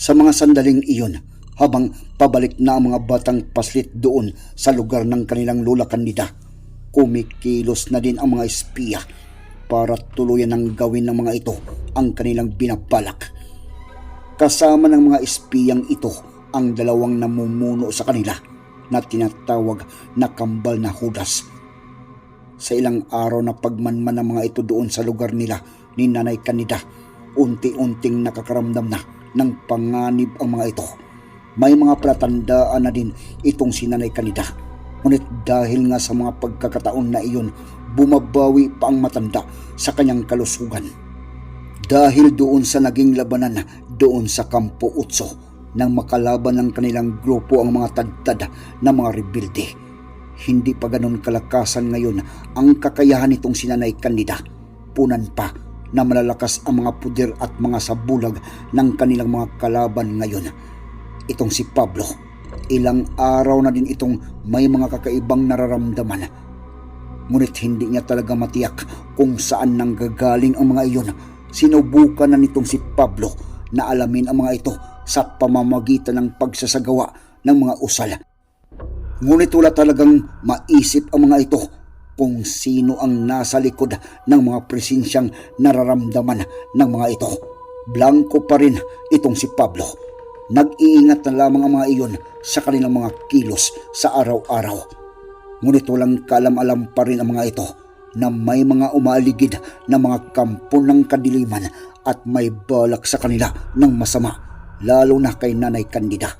Sa mga sandaling iyon, habang pabalik na ang mga batang paslit doon sa lugar ng kanilang lola kandida, kumikilos na din ang mga espiya para tuluyan ng gawin ng mga ito ang kanilang binabalak. Kasama ng mga espiyang ito ang dalawang namumuno sa kanila na tinatawag na kambal na Judas sa ilang araw na pagmanman ng mga ito doon sa lugar nila ni Nanay Kanida, unti-unting nakakaramdam na ng panganib ang mga ito. May mga palatandaan na din itong si Nanay Kanida. Ngunit dahil nga sa mga pagkakataon na iyon, bumabawi pa ang matanda sa kanyang kalusugan. Dahil doon sa naging labanan doon sa Kampo Utso, nang makalaban ng kanilang grupo ang mga tadtad na mga rebelde hindi pa ganun kalakasan ngayon ang kakayahan nitong sinanay kandida. Punan pa na malalakas ang mga puder at mga sabulag ng kanilang mga kalaban ngayon. Itong si Pablo, ilang araw na din itong may mga kakaibang nararamdaman. Ngunit hindi niya talaga matiyak kung saan nanggagaling ang mga iyon. Sinubukan na nitong si Pablo na alamin ang mga ito sa pamamagitan ng pagsasagawa ng mga usal Ngunit wala talagang maisip ang mga ito kung sino ang nasa likod ng mga presensyang nararamdaman ng mga ito. Blanco pa rin itong si Pablo. Nag-iingat na lamang ang mga iyon sa kanilang mga kilos sa araw-araw. Ngunit walang kalam-alam pa rin ang mga ito na may mga umaligid na mga kampo ng kadiliman at may balak sa kanila ng masama, lalo na kay Nanay Candida.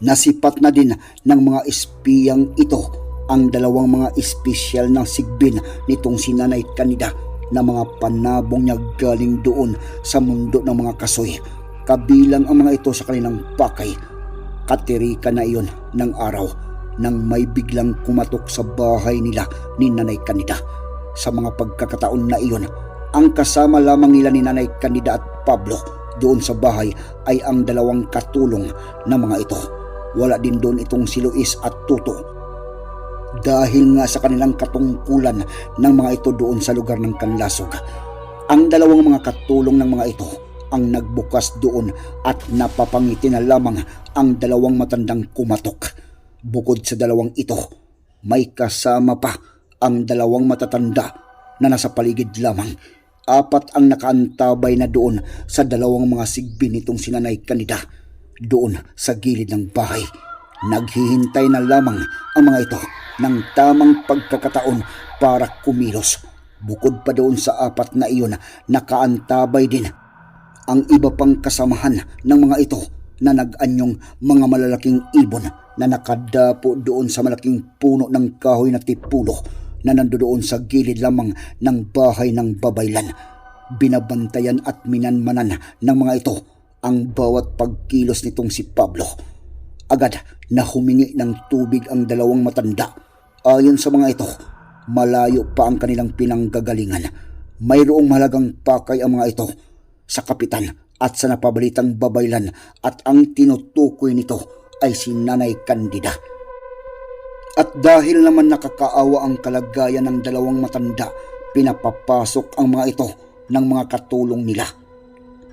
Nasipat na din ng mga espiyang ito ang dalawang mga espesyal ng sigbin nitong si Nanay Kanida na mga panabong niya galing doon sa mundo ng mga kasoy. Kabilang ang mga ito sa kanilang pakay. Katirika na iyon ng araw nang may biglang kumatok sa bahay nila ni Nanay Kanida. Sa mga pagkakataon na iyon, ang kasama lamang nila ni Nanay Kanida at Pablo doon sa bahay ay ang dalawang katulong na mga ito wala din doon itong si Luis at Tuto. Dahil nga sa kanilang katungkulan ng mga ito doon sa lugar ng Kanlasog. Ang dalawang mga katulong ng mga ito ang nagbukas doon at napapangiti na lamang ang dalawang matandang kumatok. Bukod sa dalawang ito, may kasama pa ang dalawang matatanda na nasa paligid lamang. Apat ang nakaantabay na doon sa dalawang mga sigbi nitong sinanay kanida doon sa gilid ng bahay. Naghihintay na lamang ang mga ito ng tamang pagkakataon para kumilos. Bukod pa doon sa apat na iyon, nakaantabay din ang iba pang kasamahan ng mga ito na nag-anyong mga malalaking ibon na nakadapo doon sa malaking puno ng kahoy na tipulo na nandoon sa gilid lamang ng bahay ng babaylan. Binabantayan at minanmanan ng mga ito ang bawat pagkilos nitong si Pablo. Agad na humingi ng tubig ang dalawang matanda. Ayon sa mga ito, malayo pa ang kanilang pinanggagalingan. Mayroong mahalagang pakay ang mga ito sa kapitan at sa napabalitang babaylan at ang tinutukoy nito ay si Nanay Candida. At dahil naman nakakaawa ang kalagayan ng dalawang matanda, pinapapasok ang mga ito ng mga katulong nila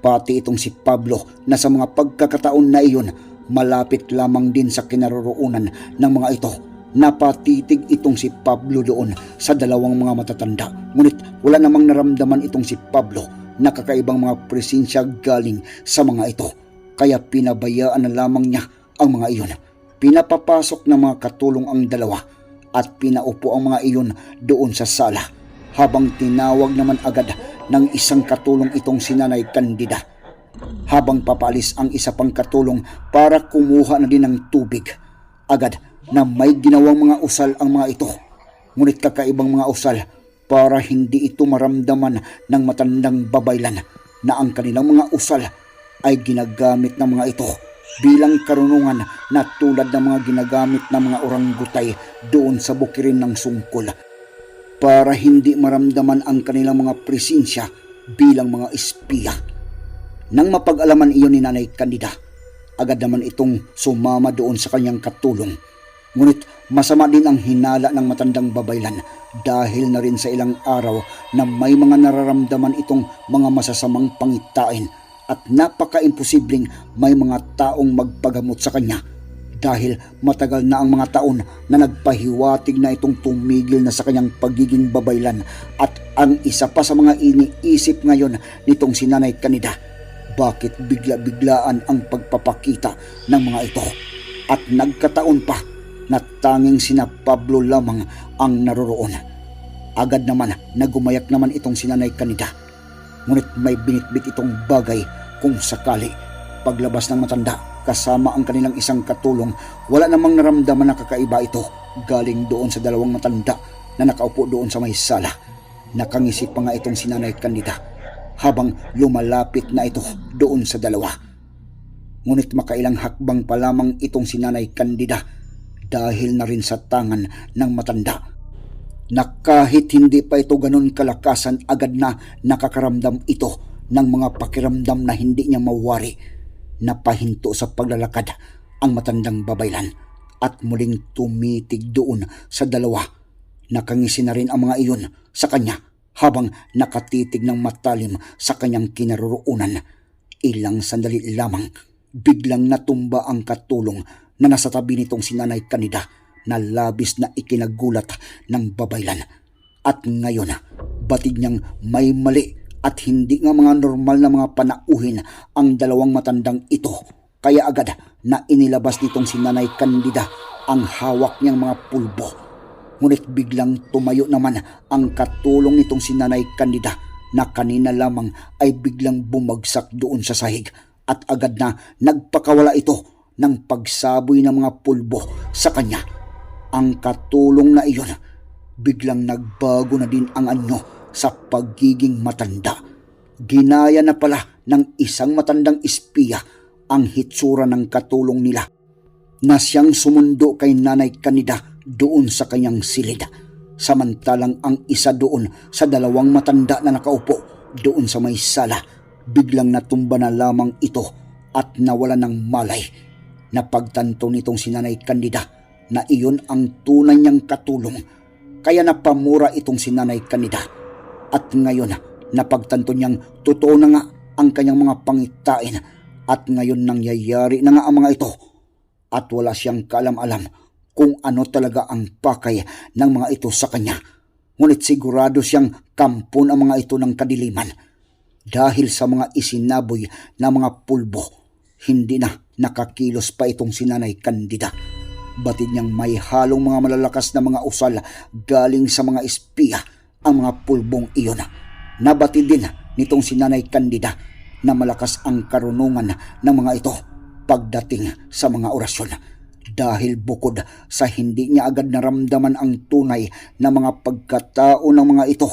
Pati itong si Pablo na sa mga pagkakataon na iyon malapit lamang din sa kinaroroonan ng mga ito. Napatitig itong si Pablo doon sa dalawang mga matatanda. Ngunit wala namang naramdaman itong si Pablo na kakaibang mga presensya galing sa mga ito. kaya pinabayaan na lamang niya ang mga iyon. Pinapapasok ng mga katulong ang dalawa at pinaupo ang mga iyon doon sa sala habang tinawag naman agad ng isang katulong itong sinanay kandida. Habang papalis ang isa pang katulong para kumuha na din ng tubig. Agad na may ginawang mga usal ang mga ito. Ngunit kakaibang mga usal para hindi ito maramdaman ng matandang babaylan na ang kanilang mga usal ay ginagamit ng mga ito bilang karunungan na tulad ng mga ginagamit ng mga orangutay doon sa bukirin ng sungkol para hindi maramdaman ang kanilang mga presensya bilang mga espiya. Nang mapag-alaman iyon ni Nanay Candida, agad naman itong sumama doon sa kanyang katulong. Ngunit masama din ang hinala ng matandang babaylan dahil na rin sa ilang araw na may mga nararamdaman itong mga masasamang pangitain at napaka-imposibleng may mga taong magpagamot sa kanya dahil matagal na ang mga taon na nagpahiwatig na itong tumigil na sa kanyang pagiging babaylan at ang isa pa sa mga iniisip ngayon nitong si Nanay Kanida bakit bigla-biglaan ang pagpapakita ng mga ito? At nagkataon pa na tanging sina Pablo lamang ang naroroon. Agad naman na gumayak naman itong si Nanay Kanida ngunit may binitbit itong bagay kung sakali. Paglabas ng matanda kasama ang kanilang isang katulong wala namang naramdaman na kakaiba ito. Galing doon sa dalawang matanda na nakaupo doon sa may sala. Nakangisip pa nga itong si Nanay Candida habang lumalapit na ito doon sa dalawa. Ngunit makailang hakbang pa lamang itong si Nanay Candida dahil na rin sa tangan ng matanda. Na kahit hindi pa ito ganun kalakasan agad na nakakaramdam ito ng mga pakiramdam na hindi niya mawari napahinto sa paglalakad ang matandang babaylan at muling tumitig doon sa dalawa. Nakangisi na rin ang mga iyon sa kanya habang nakatitig ng matalim sa kanyang kinaroroonan. Ilang sandali lamang, biglang natumba ang katulong na nasa tabi nitong sinanay kanida na labis na ikinagulat ng babaylan. At ngayon, batid niyang may mali at hindi nga mga normal na mga panauhin ang dalawang matandang ito. Kaya agad na inilabas nitong si Nanay Candida ang hawak niyang mga pulbo. Ngunit biglang tumayo naman ang katulong nitong si Nanay Candida na kanina lamang ay biglang bumagsak doon sa sahig at agad na nagpakawala ito ng pagsaboy ng mga pulbo sa kanya. Ang katulong na iyon, biglang nagbago na din ang anyo sa pagiging matanda. Ginaya na pala ng isang matandang espiya ang hitsura ng katulong nila na siyang sumundo kay Nanay Kanida doon sa kanyang silid. Samantalang ang isa doon sa dalawang matanda na nakaupo doon sa may sala, biglang natumba na lamang ito at nawala ng malay. Napagtanto nitong si Nanay Kanida na iyon ang tunay niyang katulong. Kaya napamura itong si Nanay Kanida at ngayon, napagtanto niyang totoo na nga ang kanyang mga pangitain at ngayon nangyayari na nga ang mga ito. At wala siyang kaalam-alam kung ano talaga ang pakay ng mga ito sa kanya. Ngunit sigurado siyang kampon ang mga ito ng kadiliman. Dahil sa mga isinaboy na mga pulbo, hindi na nakakilos pa itong sinanay kandida. Batid niyang may halong mga malalakas na mga usal galing sa mga espiya ang mga pulbong iyon. Nabatid din nitong si Nanay Candida na malakas ang karunungan ng mga ito pagdating sa mga orasyon. Dahil bukod sa hindi niya agad naramdaman ang tunay na mga pagkatao ng mga ito,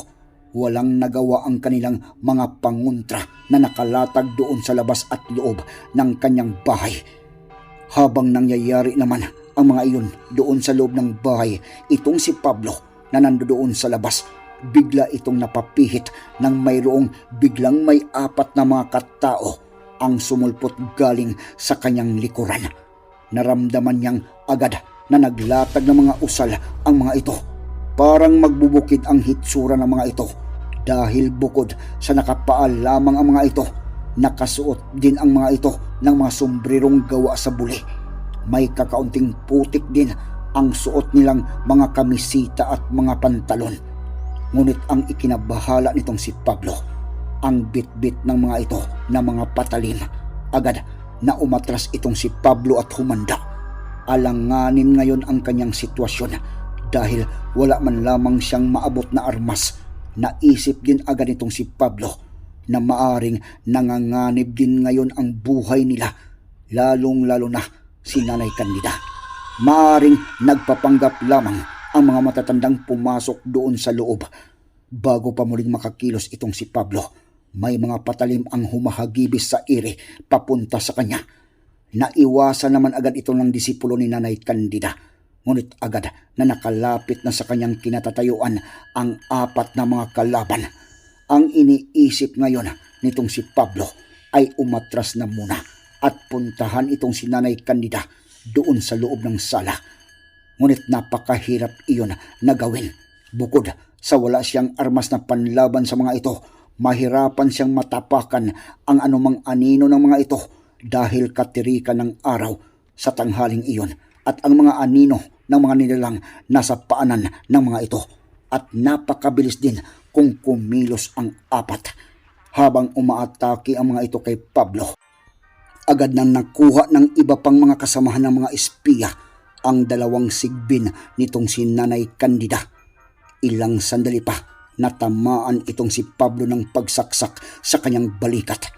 walang nagawa ang kanilang mga panguntra na nakalatag doon sa labas at loob ng kanyang bahay. Habang nangyayari naman ang mga iyon doon sa loob ng bahay, itong si Pablo na nandoon sa labas bigla itong napapihit nang mayroong biglang may apat na mga katao ang sumulpot galing sa kanyang likuran. Naramdaman niyang agad na naglatag ng mga usal ang mga ito. Parang magbubukid ang hitsura ng mga ito dahil bukod sa nakapaal lamang ang mga ito, nakasuot din ang mga ito ng mga sombrirong gawa sa buli. May kakaunting putik din ang suot nilang mga kamisita at mga pantalon Ngunit ang ikinabahala nitong si Pablo, ang bitbit ng mga ito na mga patalim. Agad na umatras itong si Pablo at humanda. Alanganin ngayon ang kanyang sitwasyon dahil wala man lamang siyang maabot na armas. Naisip din agad itong si Pablo na maaring nanganganib din ngayon ang buhay nila lalong lalo na si Nanay Candida. Maaring nagpapanggap lamang ang mga matatandang pumasok doon sa loob. Bago pa muling makakilos itong si Pablo, may mga patalim ang humahagibis sa ire papunta sa kanya. Naiwasan naman agad ito ng disipulo ni Nanay Candida. Ngunit agad na nakalapit na sa kanyang kinatatayuan ang apat na mga kalaban. Ang iniisip ngayon nitong si Pablo ay umatras na muna at puntahan itong si Nanay Candida doon sa loob ng sala. Ngunit napakahirap iyon na gawin. Bukod sa wala siyang armas na panlaban sa mga ito, mahirapan siyang matapakan ang anumang anino ng mga ito dahil katirikan ng araw sa tanghaling iyon at ang mga anino ng mga nilalang nasa paanan ng mga ito at napakabilis din kung kumilos ang apat habang umaatake ang mga ito kay Pablo agad nang nakuha ng iba pang mga kasamahan ng mga espiya ang dalawang sigbin nitong si Nanay Candida. Ilang sandali pa natamaan itong si Pablo ng pagsaksak sa kanyang balikat.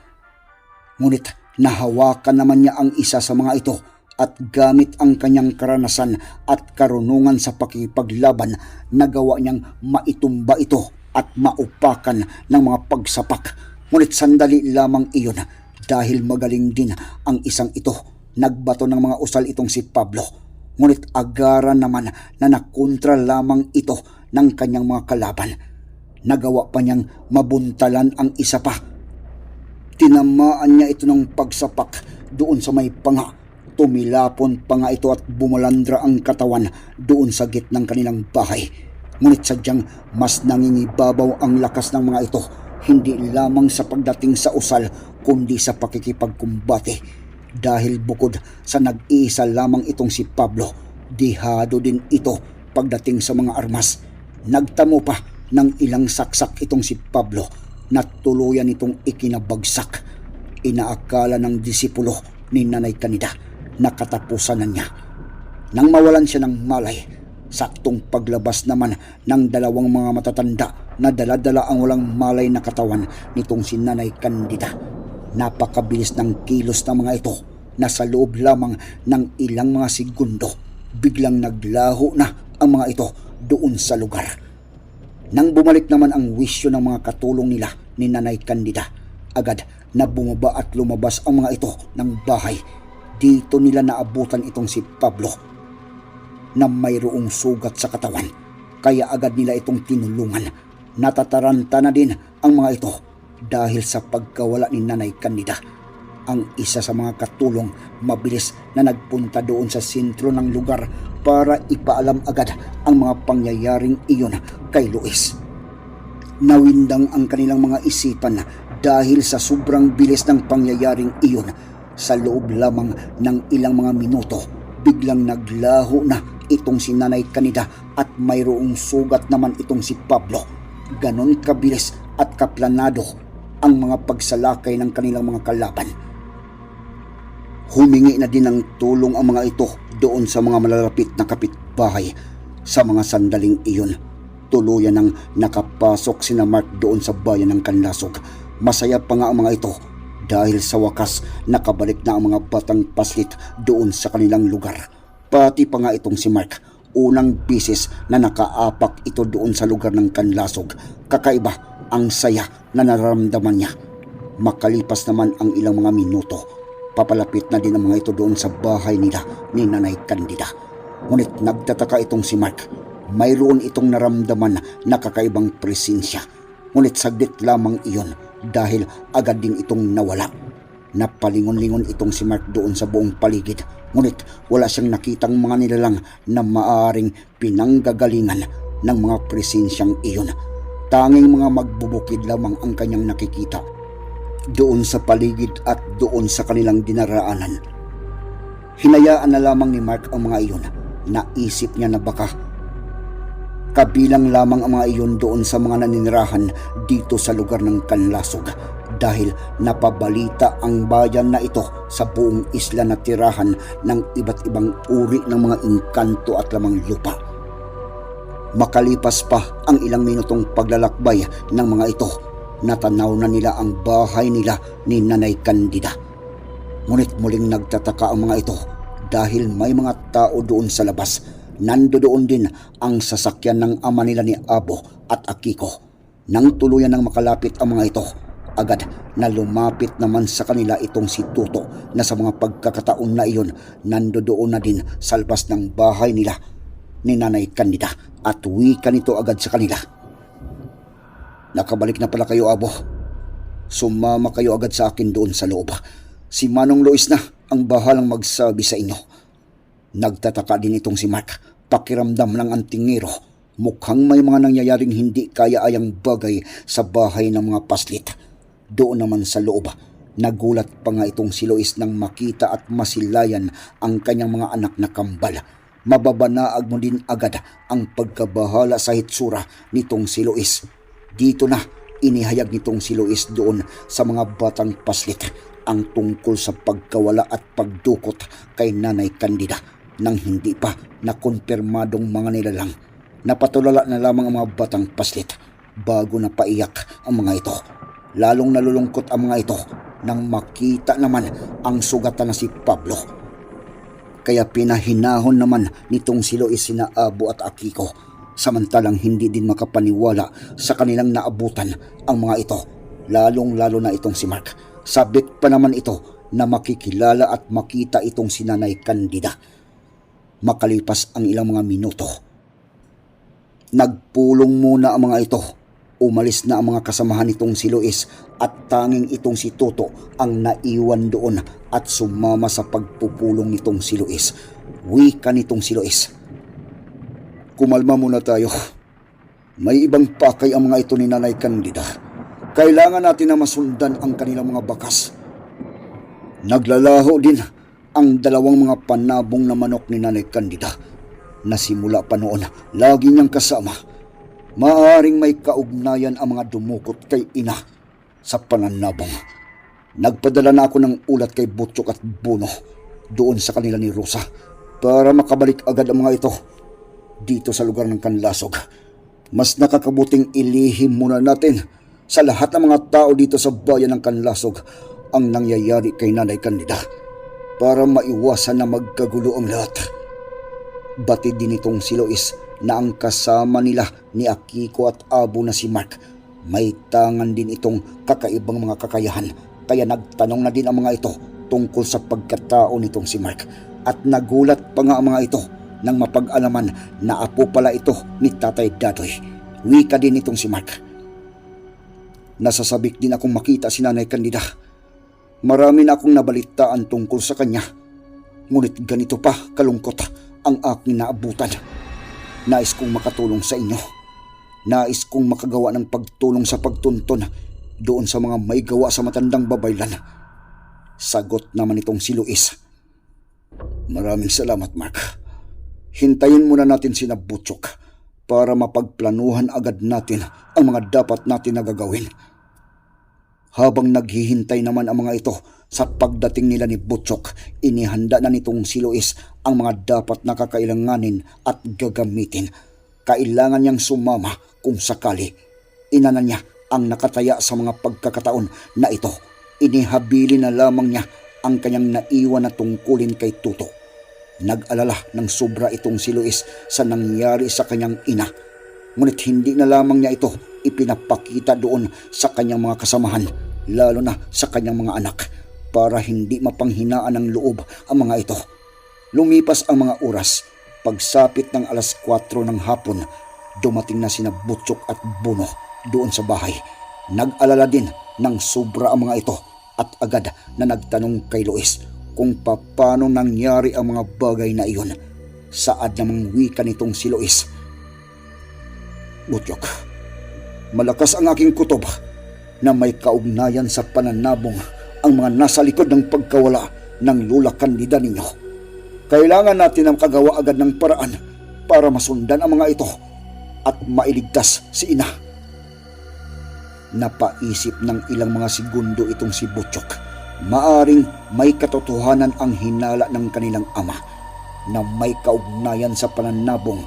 Ngunit nahawakan naman niya ang isa sa mga ito at gamit ang kanyang karanasan at karunungan sa pakipaglaban nagawa niyang maitumba ito at maupakan ng mga pagsapak. Ngunit sandali lamang iyon dahil magaling din ang isang ito. Nagbato ng mga usal itong si Pablo. Ngunit agaran naman na nakontra lamang ito ng kanyang mga kalaban. Nagawa pa niyang mabuntalan ang isa pa. Tinamaan niya ito ng pagsapak doon sa may panga. Tumilapon pa nga ito at bumalandra ang katawan doon sa gitnang kanilang bahay. Ngunit sadyang mas nangingibabaw ang lakas ng mga ito hindi lamang sa pagdating sa usal kundi sa pakikipagkumbate. Dahil bukod sa nag-iisa lamang itong si Pablo, dihado din ito pagdating sa mga armas. Nagtamo pa ng ilang saksak itong si Pablo na tuluyan itong ikinabagsak. Inaakala ng disipulo ni Nanay Kanida na katapusan na niya. Nang mawalan siya ng malay, saktong paglabas naman ng dalawang mga matatanda na daladala ang walang malay na katawan nitong si Nanay Candida. Napakabilis ng kilos ng mga ito na sa loob lamang ng ilang mga segundo, biglang naglaho na ang mga ito doon sa lugar. Nang bumalik naman ang wisyo ng mga katulong nila ni Nanay Candida, agad na bumaba at lumabas ang mga ito ng bahay. Dito nila naabutan itong si Pablo na mayroong sugat sa katawan. Kaya agad nila itong tinulungan. Natataranta na din ang mga ito dahil sa pagkawala ni Nanay Candida. Ang isa sa mga katulong mabilis na nagpunta doon sa sentro ng lugar para ipaalam agad ang mga pangyayaring iyon kay Luis. Nawindang ang kanilang mga isipan dahil sa sobrang bilis ng pangyayaring iyon sa loob lamang ng ilang mga minuto biglang naglaho na itong si Nanay Kanida at mayroong sugat naman itong si Pablo. Ganon kabilis at kaplanado ang mga pagsalakay ng kanilang mga kalaban. Humingi na din ng tulong ang mga ito doon sa mga malalapit na kapitbahay sa mga sandaling iyon. Tuluyan ng nakapasok sina Mark doon sa bayan ng Kanlasog. Masaya pa nga ang mga ito dahil sa wakas nakabalik na ang mga batang paslit doon sa kanilang lugar. Pati pa nga itong si Mark, unang bisis na nakaapak ito doon sa lugar ng Kanlasog. Kakaiba ang saya na nararamdaman niya. Makalipas naman ang ilang mga minuto, papalapit na din ang mga ito doon sa bahay nila ni Nanay Candida. Ngunit nagtataka itong si Mark. Mayroon itong naramdaman na kakaibang presensya. Ngunit saglit lamang iyon dahil agad din itong nawala. Napalingon-lingon itong si Mark doon sa buong paligid. Ngunit wala siyang nakitang mga nilalang na maaring pinanggagalingan ng mga presensyang iyon. Tanging mga magbubukid lamang ang kanyang nakikita. Doon sa paligid at doon sa kanilang dinaraanan. Hinayaan na lamang ni Mark ang mga iyon. Naisip niya na baka Kabilang lamang ang mga iyon doon sa mga naninirahan dito sa lugar ng Kanlasog dahil napabalita ang bayan na ito sa buong isla na tirahan ng iba't ibang uri ng mga inkanto at lamang lupa. Makalipas pa ang ilang minutong paglalakbay ng mga ito, natanaw na nila ang bahay nila ni Nanay Candida. Ngunit muling nagtataka ang mga ito dahil may mga tao doon sa labas. Nandoon din ang sasakyan ng ama nila ni Abo at Akiko. Nang tuluyan ng makalapit ang mga ito, agad na lumapit naman sa kanila itong si Tuto na sa mga pagkakataon na iyon nandoon na din sa labas ng bahay nila ni Nanay Candida at wika nito agad sa kanila. Nakabalik na pala kayo, Abo. Sumama kayo agad sa akin doon sa loob. Si Manong Lois na ang bahalang magsabi sa inyo. Nagtataka din itong si Mark. Pakiramdam ng antingero. Mukhang may mga nangyayaring hindi kaya-ayang bagay sa bahay ng mga paslit. Doon naman sa loob, nagulat pa nga itong si Lois nang makita at masilayan ang kanyang mga anak na kambal. Mababanaag mo din agad ang pagkabahala sa hitsura nitong si Lois. Dito na inihayag nitong si Lois doon sa mga batang paslit ang tungkol sa pagkawala at pagdukot kay Nanay Candida nang hindi pa nakonfirmadong mga nilalang. Napatulala na lamang ang mga batang paslit bago na paiyak ang mga ito. Lalong nalulungkot ang mga ito nang makita naman ang sugatan na si Pablo. Kaya pinahinahon naman nitong si Lois sina Abo at Akiko samantalang hindi din makapaniwala sa kanilang naabutan ang mga ito, lalong-lalo na itong si Mark. Sabik pa naman ito na makikilala at makita itong si Nanay. Makalipas ang ilang mga minuto, nagpulong muna ang mga ito. Umalis na ang mga kasamahan nitong si Luis at tanging itong si Toto ang naiwan doon at sumama sa pagpupulong nitong si Luis. Wika nitong si Luis. Kumalma muna tayo. May ibang pakay ang mga ito ni Nanay Candida. Kailangan natin na masundan ang kanilang mga bakas. Naglalaho din ang dalawang mga panabong na manok ni Nanay Candida na simula pa noon lagi niyang kasama. Maaring may kaugnayan ang mga dumukot kay ina sa pananabong. Nagpadala na ako ng ulat kay Butchok at Buno doon sa kanila ni Rosa para makabalik agad ang mga ito dito sa lugar ng Kanlasog. Mas nakakabuting ilihim muna natin sa lahat ng mga tao dito sa bayan ng Kanlasog ang nangyayari kay Nanay Candida para maiwasan na magkagulo ang lahat. Batid din itong si Lois na ang kasama nila ni Akiko at Abo na si Mark. May tangan din itong kakaibang mga kakayahan kaya nagtanong na din ang mga ito tungkol sa pagkatao nitong si Mark. At nagulat pa nga ang mga ito nang mapag-alaman na apo pala ito ni Tatay Dadoy. Wika din itong si Mark. Nasasabik din akong makita si Nanay Candida. Marami na akong nabalitaan tungkol sa kanya. Ngunit ganito pa kalungkot ang aking naabutan. Nais kong makatulong sa inyo. Nais kong makagawa ng pagtulong sa pagtunton doon sa mga may gawa sa matandang babaylan. Sagot naman itong si Luis. Maraming salamat, Mark. Hintayin muna natin si Nabutchok para mapagplanuhan agad natin ang mga dapat natin na gagawin. Habang naghihintay naman ang mga ito sa pagdating nila ni Butchok, inihanda na nitong si Luis ang mga dapat na kakailanganin at gagamitin. Kailangan niyang sumama kung sakali. Inana niya ang nakataya sa mga pagkakataon na ito. Inihabili na lamang niya ang kanyang naiwan na tungkulin kay Tuto. Nag-alala ng sobra itong si Luis sa nangyari sa kanyang ina. Ngunit hindi na lamang niya ito ipinapakita doon sa kanyang mga kasamahan, lalo na sa kanyang mga anak, para hindi mapanghinaan ng loob ang mga ito. Lumipas ang mga oras, pagsapit ng alas 4 ng hapon, dumating na sina Butchok at Buno doon sa bahay. Nag-alala din ng sobra ang mga ito at agad na nagtanong kay Luis kung paano nangyari ang mga bagay na iyon. Saad namang wika nitong si Luis. Butyok, malakas ang aking kutob na may kaugnayan sa pananabong ang mga nasa likod ng pagkawala ng lula kandida ninyo. Kailangan natin ang kagawa agad ng paraan para masundan ang mga ito at mailigtas si ina. Napaisip ng ilang mga segundo itong si Butchok. Maaring may katotohanan ang hinala ng kanilang ama na may kaugnayan sa pananabong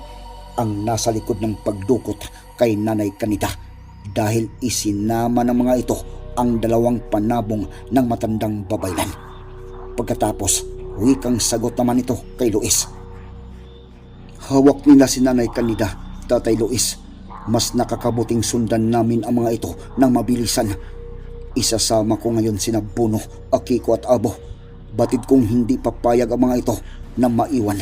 ang nasa likod ng pagdukot kay Nanay Kanida dahil isinama ng mga ito ang dalawang panabong ng matandang babaylan. Pagkatapos, wikang sagot naman ito kay Luis. Hawak nila si Nanay Kanida, Tatay Luis. Mas nakakabuting sundan namin ang mga ito ng mabilisan. Isasama ko ngayon sina Buno, Akiko at Abo. Batid kong hindi papayag ang mga ito na maiwan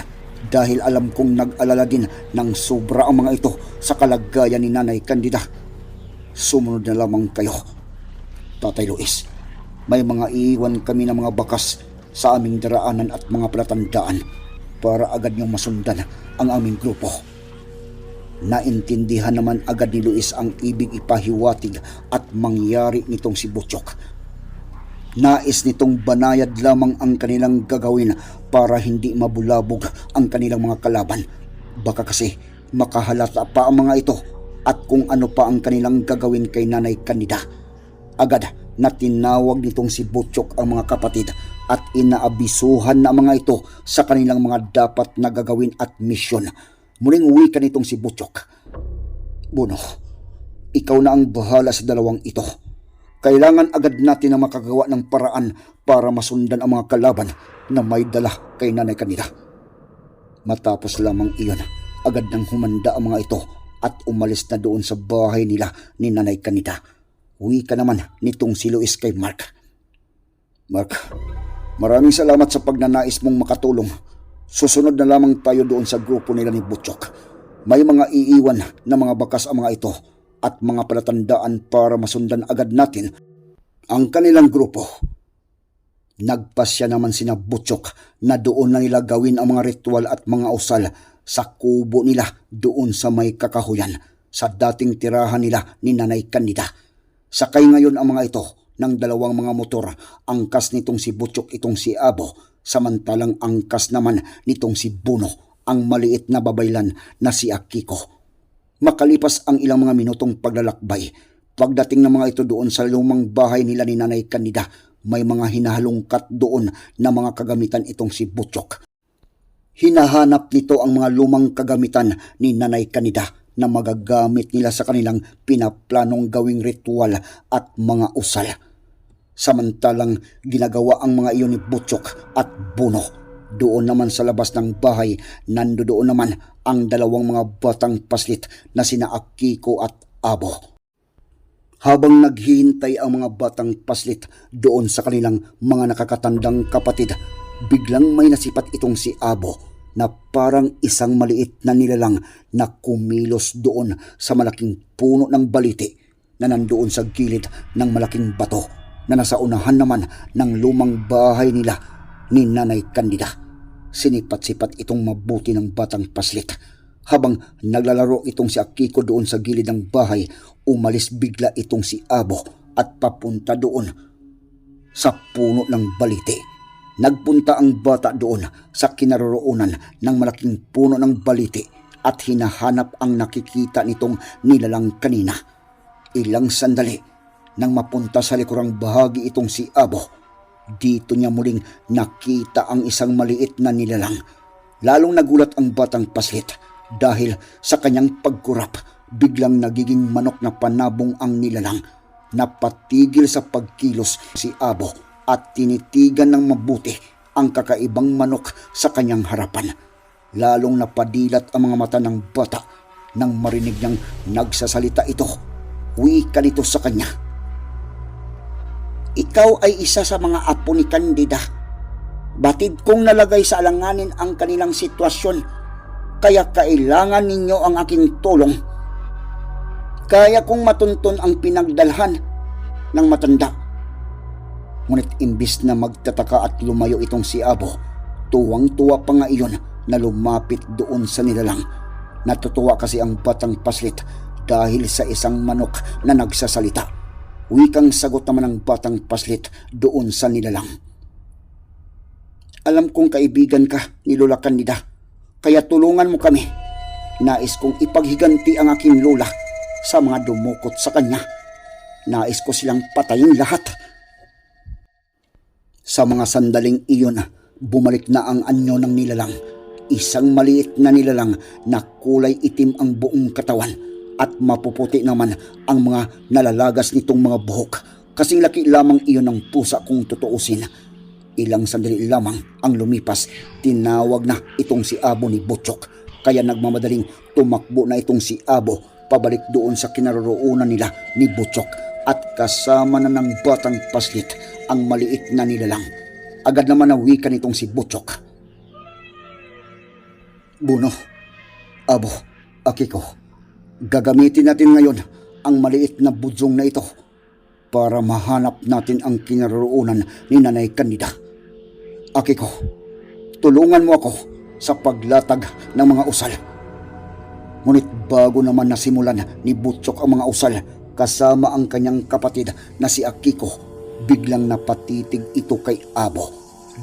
dahil alam kong nag-alala din ng sobra ang mga ito sa kalagayan ni Nanay Candida. Sumunod na lamang kayo. Tatay Luis, may mga iiwan kami ng mga bakas sa aming daraanan at mga palatandaan para agad niyong masundan ang aming grupo. Naintindihan naman agad ni Luis ang ibig ipahiwatig at mangyari nitong si Butchok. Nais nitong banayad lamang ang kanilang gagawin para hindi mabulabog ang kanilang mga kalaban. Baka kasi makahalata pa ang mga ito at kung ano pa ang kanilang gagawin kay Nanay Kanida. Agad na tinawag nitong si Butchok ang mga kapatid at inaabisuhan na mga ito sa kanilang mga dapat na gagawin at misyon. Muling uwi ka nitong si Butchok. Buno, ikaw na ang bahala sa dalawang ito. Kailangan agad natin na makagawa ng paraan para masundan ang mga kalaban na may dala kay Nanay Kanida. Matapos lamang iyon, agad nang humanda ang mga ito at umalis na doon sa bahay nila ni Nanay Kanida. Uwi ka naman nitong si Luis kay Mark. Mark, maraming salamat sa pagnanais mong makatulong. Susunod na lamang tayo doon sa grupo nila ni Butchok. May mga iiwan na mga bakas ang mga ito at mga palatandaan para masundan agad natin ang kanilang grupo. Nagpasya naman sina Butchok na doon na nila gawin ang mga ritual at mga usal sa kubo nila doon sa may kakahuyan sa dating tirahan nila ni Nanay Candida. Sakay ngayon ang mga ito ng dalawang mga motor, angkas nitong si Butchok itong si Abo, samantalang angkas naman nitong si Buno, ang maliit na babaylan na si Akiko. Makalipas ang ilang mga minutong paglalakbay, pagdating ng mga ito doon sa lumang bahay nila ni Nanay Candida, may mga hinahalungkat doon na mga kagamitan itong si Butchok. Hinahanap nito ang mga lumang kagamitan ni Nanay Candida na magagamit nila sa kanilang pinaplanong gawing ritual at mga usal. Samantalang ginagawa ang mga iyon ni Butchok at Buno. Doon naman sa labas ng bahay, nando doon naman ang dalawang mga batang paslit na sina Akiko at Abo. Habang naghihintay ang mga batang paslit doon sa kanilang mga nakakatandang kapatid, biglang may nasipat itong si Abo na parang isang maliit na nilalang na kumilos doon sa malaking puno ng baliti na nandoon sa gilid ng malaking bato na nasa unahan naman ng lumang bahay nila ni Nanay Candida. Sinipat-sipat itong mabuti ng batang paslit. Habang naglalaro itong si Akiko doon sa gilid ng bahay, umalis bigla itong si Abo at papunta doon sa puno ng baliti. Nagpunta ang bata doon sa kinaroroonan ng malaking puno ng baliti at hinahanap ang nakikita nitong nilalang kanina. Ilang sandali nang mapunta sa likurang bahagi itong si Abo, dito niya muling nakita ang isang maliit na nilalang. Lalong nagulat ang batang paslit dahil sa kanyang pagkurap, biglang nagiging manok na panabong ang nilalang. Napatigil sa pagkilos si Abo at tinitigan ng mabuti ang kakaibang manok sa kanyang harapan. Lalong napadilat ang mga mata ng bata nang marinig niyang nagsasalita ito. Wika nito sa kanya. Ikaw ay isa sa mga apo ni Candida. Batid kong nalagay sa alanganin ang kanilang sitwasyon, kaya kailangan ninyo ang aking tulong. Kaya kong matuntun ang pinagdalhan ng matanda. Ngunit imbis na magtataka at lumayo itong si Abo, tuwang-tuwa pa nga iyon na lumapit doon sa nilalang. Natutuwa kasi ang batang paslit dahil sa isang manok na nagsasalita. Wikang sagot naman ng batang paslit doon sa nilalang. Alam kong kaibigan ka ni Lola Candida, kaya tulungan mo kami. Nais kong ipaghiganti ang aking lola sa mga dumukot sa kanya. Nais ko silang patayin lahat. Sa mga sandaling iyon, bumalik na ang anyo ng nilalang. Isang maliit na nilalang na kulay itim ang buong katawan at mapuputi naman ang mga nalalagas nitong mga buhok. Kasing laki lamang iyon ng pusa kung tutuusin. Ilang sandali lamang ang lumipas, tinawag na itong si Abo ni Butchok. Kaya nagmamadaling tumakbo na itong si Abo pabalik doon sa kinaroroonan nila ni Butchok at kasama na ng batang paslit ang maliit na nilalang. Agad naman nawika nitong si Butchok. Buno, Abo, Akiko, gagamitin natin ngayon ang maliit na budyong na ito para mahanap natin ang kinaroroonan ni Nanay Candida. Akiko, tulungan mo ako sa paglatag ng mga usal. Ngunit bago naman nasimulan ni Butchok ang mga usal kasama ang kanyang kapatid na si Akiko, biglang napatitig ito kay Abo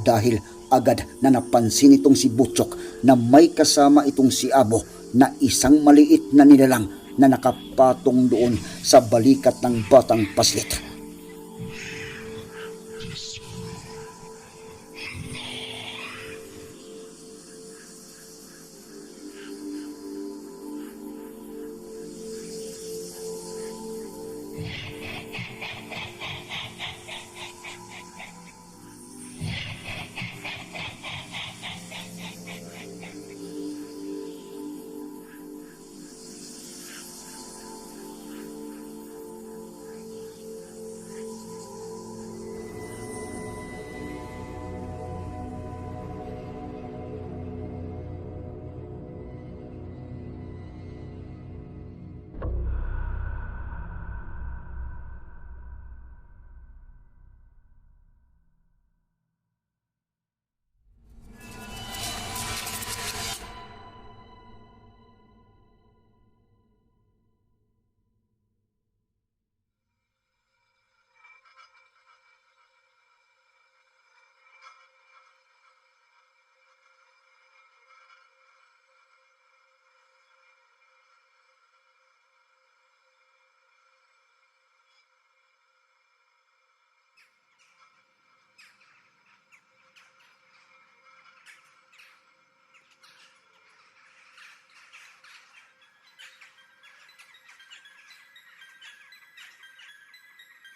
dahil agad na napansin itong si Butchok na may kasama itong si Abo na isang maliit na nilalang na nakapatong doon sa balikat ng batang paslit.